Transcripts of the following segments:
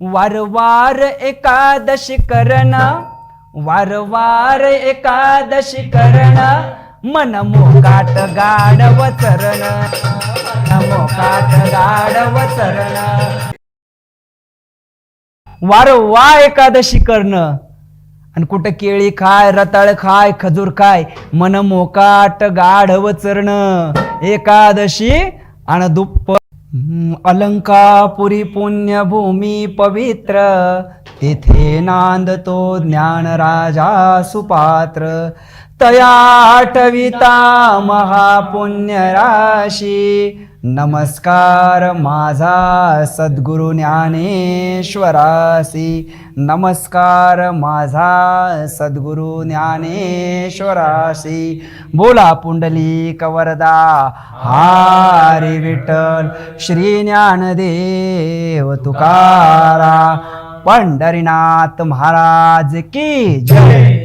वारंवार एकादशी करण वारवार एकादशी करण. मन मोकाट गाडव चरण मन मोकाट गाडव चरण. वारंवार एकादशी करणं. आणि कुठं केळी खाय रताळ खाय खजूर खाय मन मोकाट गाढव चरण. एकादशी आणि दुप्प अलंकापुरी पुण्यभूमी पवित्र तेथे नांदतो ज्ञानराजा सुपात्र. तया आठविता महापुण्य राशी नमस्कार माझा सद्गुरु ज्ञानेश्वरासी। नमस्कार माझा सद्गुरु ज्ञानेश्वरासी। बोला पुंडली कवरदा हारी विठ्ठल श्री ज्ञानदेव तुकारा पंढरीनाथ महाराज की जय।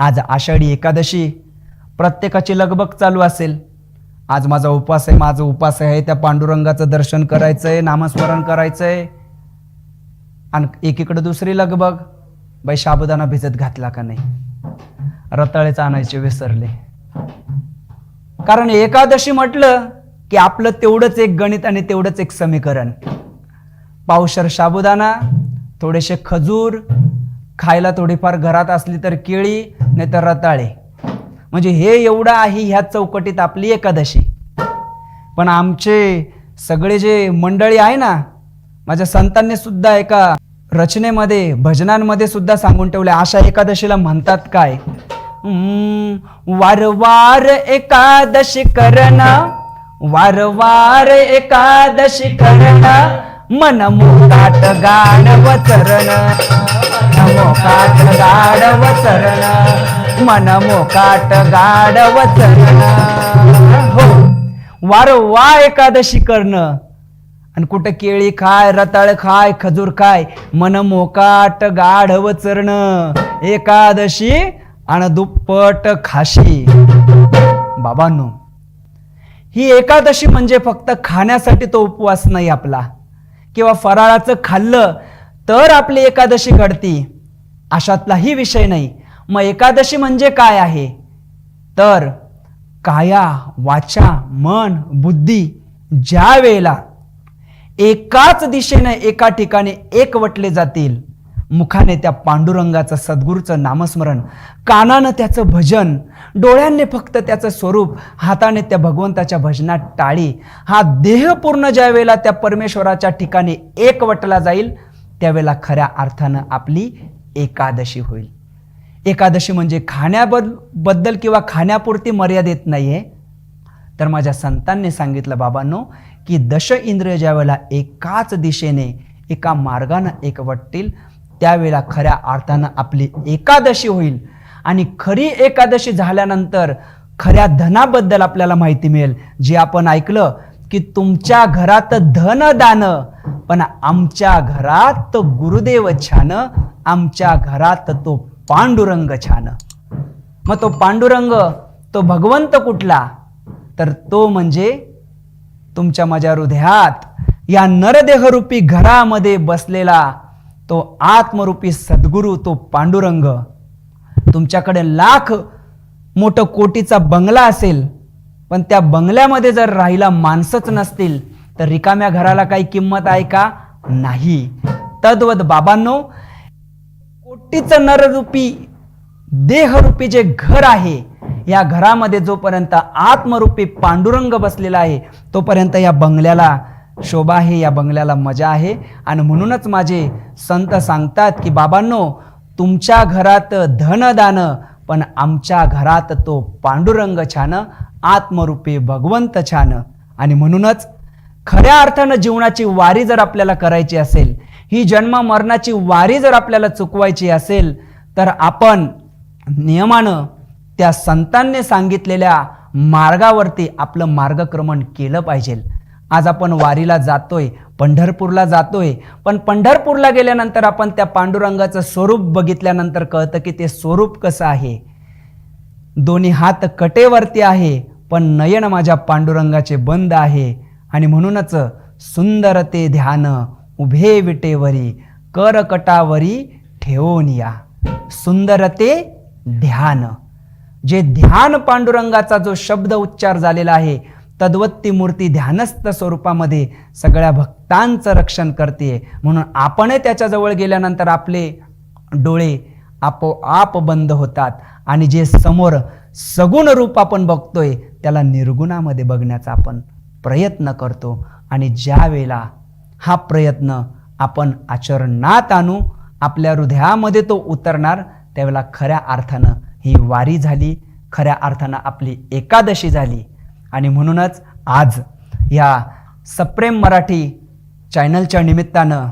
आज आषाढी एकादशी. प्रत्येकाची लगबग चालू असेल. आज माझा उपास आहे माझा उपास आहे त्या पांडुरंगाचं दर्शन करायचंय नामस्मरण करायचंय. आणि एकीकडे दुसरी लगबग. बाई साबुदाणा भिजत घातला का नाही? रताळेच आणायचे विसरले. कारण एकादशी म्हटलं की आपलं तेवढंच एक गणित आणि तेवढंच एक समीकरण. पावशर साबुदाणा थोडेसे खजूर खायला थोडीफार घरात असली तर केळी नाही तर रताळे. म्हणजे हे एवढं आहे ह्या चौकटीत आपली एकादशी. पण आमचे सगळे जे मंडळी आहे ना माझ्या संतांनी सुद्धा एका रचनेमध्ये भजनांमध्ये सुद्धा सांगून ठेवले अशा एकादशीला म्हणतात काय? हम्म, वारंवार एकादशी करण वारंवार एकादशी करण मन मोकाट गाण वचरण मोकाट गाडव चरण मन मोकाट गाडव चरण. हो. वारंवार एकादशी करणं. आणि कुठं केळी खाय रताळ खाय खजूर खाय मन मोकाट गाढव चरण. एकादशी आणि दुप्पट खाशी. बाबांनो ही एकादशी म्हणजे फक्त खाण्यासाठी तो उपवास नाही आपला. किंवा फराळाचं खाल्लं तर आपली एकादशी घडती. अशातलाही विषय नाही. मग एकादशी म्हणजे काय आहे? तर काया वाचा मन बुद्धी ज्या वेळेला एकाच दिशेने एका ठिकाणी एकवटले जातील मुखाने त्या पांडुरंगाचं सद्गुरूचं नामस्मरण कानानं त्याचं भजन डोळ्यांनी फक्त त्याचं स्वरूप हाताने त्या भगवंताच्या भजनात टाळी हा देह पूर्ण ज्या वेळेला त्या परमेश्वराच्या ठिकाणी एकवटला जाईल त्यावेळेला खऱ्या अर्थानं आपली एकादशी होईल. एकादशी म्हणजे खाण्याबदबद्दल किंवा खाण्यापुरती मर्यादित नाही आहे तर माझ्या संतांनी सांगितलं बाबांनो की दश इंद्रिय ज्या वेळेला एकाच दिशेने एका मार्गानं एकवटतील त्यावेळेला खऱ्या अर्थानं आपली एकादशी होईल. आणि खरी एकादशी झाल्यानंतर खऱ्या धनाबद्दल आपल्याला माहिती मिळेल. जे आपण ऐकलं की तुमच्या घरात धन दान पण आमच्या घरात गुरुदेव छान आमच्या घरात तो पांडुरंग छान. मग तो पांडुरंग तो भगवंत कुठला? तर तो म्हणजे तुमच्या माझ्या हृदयात या नरदेहरूपी घरामध्ये बसलेला तो आत्मरूपी सद्गुरू तो पांडुरंग. तुमच्याकडे लाख मोठं कोटीचा बंगला असेल पण त्या बंगल्यामध्ये जर राहिला माणसंच नसतील तर रिकाम्या घराला काही किंमत आहे का? नाही. तद्वत बाबांनो पोट्टीचं नररूपी देहरूपी जे घर आहे या घरामध्ये जोपर्यंत आत्मरूपी पांडुरंग बसलेला आहे तोपर्यंत या बंगल्याला शोभा आहे या बंगल्याला मजा आहे. आणि म्हणूनच माझे संत सांगतात की बाबांनो तुमच्या घरात धनदान पण आमच्या घरात तो पांडुरंग छान आत्मरूपी भगवंत छान. आणि म्हणूनच खऱ्या अर्थानं जीवनाची वारी जर आपल्याला करायची असेल ही जन्म मरणाची वारी जर आपल्याला चुकवायची असेल तर आपण नियमानं त्या संतांनी सांगितलेल्या मार्गावरती आपलं मार्गक्रमण केलं पाहिजे. आज आपण वारीला जातोय पंढरपूरला जातोय पण पंढरपूरला गेल्यानंतर आपण त्या पांडुरंगाचं स्वरूप बघितल्यानंतर कळतं की ते स्वरूप कसं आहे. दोन्ही हात कटेवरती आहे पण नयन माझ्या पांडुरंगाचे बंद आहे. आणि म्हणूनच सुंदर ते ध्यान उभे विटेवरी करकटावरी ठेवून या. सुंदर ते ध्यान. जे ध्यान पांडुरंगाचा जो शब्द उच्चार झालेला आहे तद्वत्ती मूर्ती ध्यानस्थ स्वरूपामध्ये सगळ्या भक्तांचं रक्षण करते. म्हणून आपणही त्याच्याजवळ गेल्यानंतर आपले डोळे आपोआप बंद होतात आणि जे समोर सगुण रूप आपण बघतोय त्याला निर्गुणामध्ये बघण्याचा आपण प्रयत्न करतो. आणि ज्या वेळेला हा प्रयत्न आपण आचरणात आणू आपल्या हृदयामध्ये तो उतरणार त्यावेळेला खऱ्या अर्थानं ही वारी झाली खऱ्या अर्थानं आपली एकादशी झाली. आणि म्हणूनच आज या सप्रेम मराठी चॅनलच्या निमित्तानं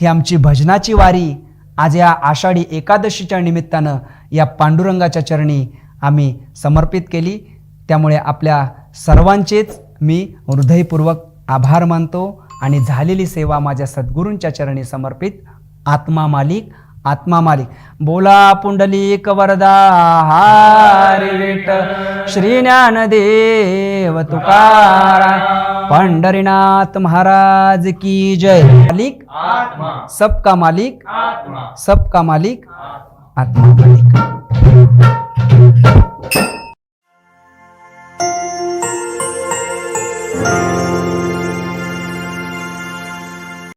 ही आमची भजनाची वारी आज या आषाढी एकादशीच्या निमित्तानं या पांडुरंगाच्या चरणी आम्ही समर्पित केली. त्यामुळे आपल्या सर्वांचेच मी हृदयपूर्वक आभार मानतो. आणि झालेली सेवा माझ्या सद्गुरूंच्या चरणी समर्पित. आत्मा मालिक आत्मा मालिक. बोला पुंडलिक वरदा हारी विठ. श्री ज्ञानदेव तुकाराम. पंढरीनाथ महाराज की जय. मालिक सबका मालिक सबका मालिक आत्मा मालिक.